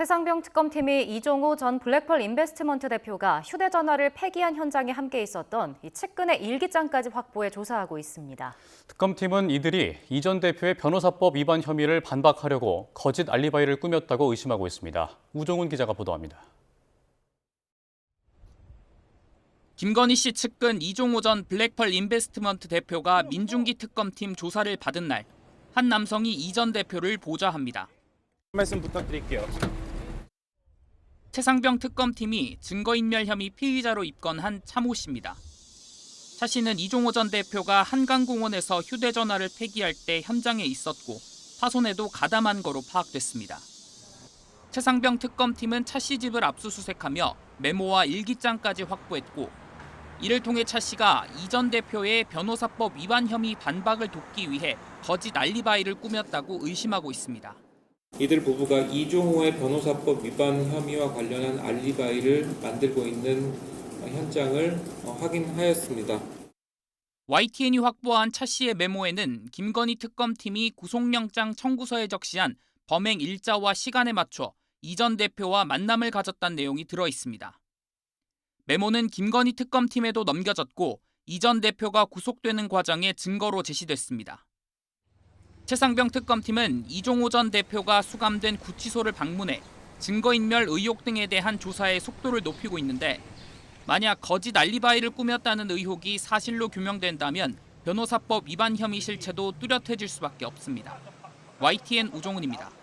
최상병 특검팀이 이종호 전 블랙펄 인베스트먼트 대표가 휴대전화를 폐기한 현장에 함께 있었던 이 측근의 일기장까지 확보해 조사하고 있습니다. 특검팀은 이들이 이 전 대표의 변호사법 위반 혐의를 반박하려고 거짓 알리바이를 꾸몄다고 의심하고 있습니다. 우종훈 기자가 보도합니다. 김건희 씨 측근 이종호 전 블랙펄 인베스트먼트 대표가 민중기 특검팀 조사를 받은 날, 한 남성이 이 전 대표를 보좌합니다. 말씀 부탁드릴게요. 최상병 특검팀이 증거인멸 혐의 피의자로 입건한 차모 씨입니다. 차 씨는 이종호 전 대표가 한강공원에서 휴대전화를 폐기할 때 현장에 있었고 파손에도 가담한 거로 파악됐습니다. 최상병 특검팀은 차 씨 집을 압수수색하며 메모와 일기장까지 확보했고 이를 통해 차 씨가 이 전 대표의 변호사법 위반 혐의 반박을 돕기 위해 거짓 알리바이를 꾸몄다고 의심하고 있습니다. 이들 부부가 이종호의 변호사법 위반 혐의와 관련한 알리바이를 만들고 있는 현장을 어, 확인하였습니다. YTN이 확보한 차 씨의 메모에는 김건희 특검팀이 구속영장 청구서에 적시한 범행 일자와 시간에 맞춰 이전 대표와 만남을 가졌다는 내용이 들어 있습니다. 메모는 김건희 특검팀에도 넘겨졌고 이전 대표가 구속되는 과정에 증거로 제시됐습니다. 최상병 특검팀은 이종호 전 대표가 수감된 구치소를 방문해 증거인멸 의혹 등에 대한 조사의 속도를 높이고 있는데 만약 거짓 알리바이를 꾸몄다는 의혹이 사실로 규명된다면 변호사법 위반 혐의 실체도 뚜렷해질 수밖에 없습니다. YTN 우종훈입니다.